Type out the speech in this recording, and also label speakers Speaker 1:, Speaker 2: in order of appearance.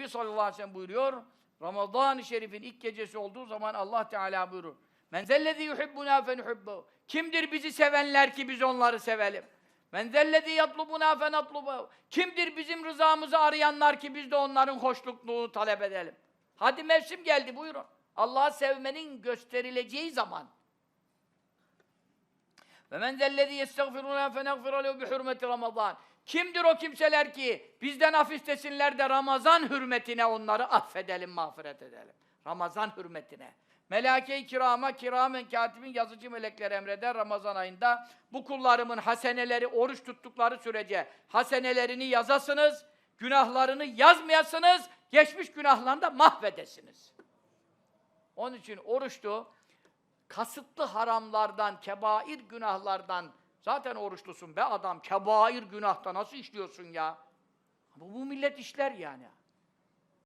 Speaker 1: Nebi sallallahu aleyhi ve sellem buyuruyor. Ramazan-ı Şerif'in ilk gecesi olduğu zaman Allah Teala buyurur. Men zellezî yuhibbunâ fenuhibbu. Kimdir bizi sevenler ki biz onları sevelim? Men zellezî yatlubunâ fenatlubu. Kimdir bizim rızamızı arayanlar ki biz de onların hoşnutluğunu talep edelim? Hadi mevsim geldi buyurun. Allah'ı sevmenin gösterileceği zaman. Ve men zellezî yestagfirûnâ fenagfira lehu bi hurmeti Ramazan. Kimdir o kimseler ki bizden af istesinler de Ramazan hürmetine onları affedelim, mağfiret edelim. Ramazan hürmetine. Melâke-i kirama, kiramen katibin yazıcı melekler emreder Ramazan ayında. Bu kullarımın haseneleri, oruç tuttukları sürece hasenelerini yazasınız, günahlarını yazmayasınız, geçmiş günahlarını da mahvedesiniz. Onun için oruçtu, kasıtlı haramlardan, kebair günahlardan zaten oruçlusun be adam, kebair günahta nasıl işliyorsun ya? Bu, bu millet işler yani.